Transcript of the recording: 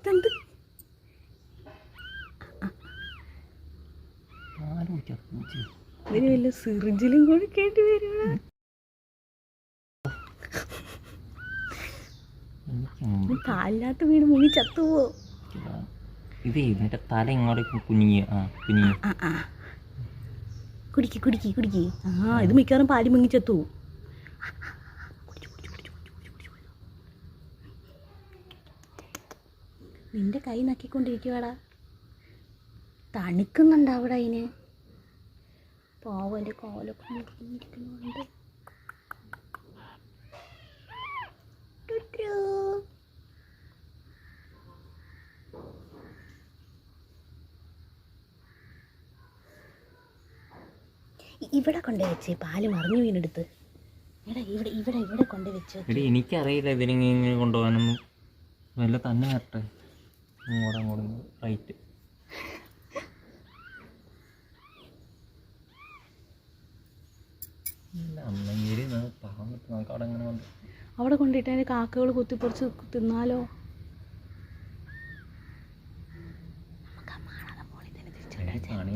ഇതെന്ത്? ഇതിന് വല്ല സിറിഞ്ചിലും കൂടി കേട്ടി വരുന്ന കാലില്ലാത്ത കാലിനകത്ത് വീണ് മുങ്ങി ചത്തുവോ? ഇതാ. എന്നിട്ട് തല ഇങ്ങോട്ടേക്ക് ആ കുടിക്ക് കുടിക്ക് കുടിക്ക്. ആ ഇത് മിക്കവാറും പാൽ മുങ്ങി ചത്തു നിന്റെ കൈ നക്കിക്കൊണ്ടിരിക്കുവാടാ. തണുക്കുന്നുണ്ട് അവിടെ അതിന് പാവന്റെ കോലൊക്കെ. ഇ- ഇവിടെ കൊണ്ട് വെച്ച് പാൽ മറിഞ്ഞു വീണെടുത്ത്. എടാ ഇവിടെ ഇവിടെ ഇവിടെ കൊണ്ട് വെച്ച് എനിക്കറിയില്ല ഇതിനെ കൊണ്ടുപോകാനൊന്നും. വല്ല തന്നെ വരട്ടെ. അങ്ങോട്ട് അങ്ങോട്ട് റൈറ്റ്. അവിടെ കൊണ്ടിട്ട് അതിന്റെ കാക്കകൾ കുത്തിപ്പറിച്ച് തിന്നാലോ? പണി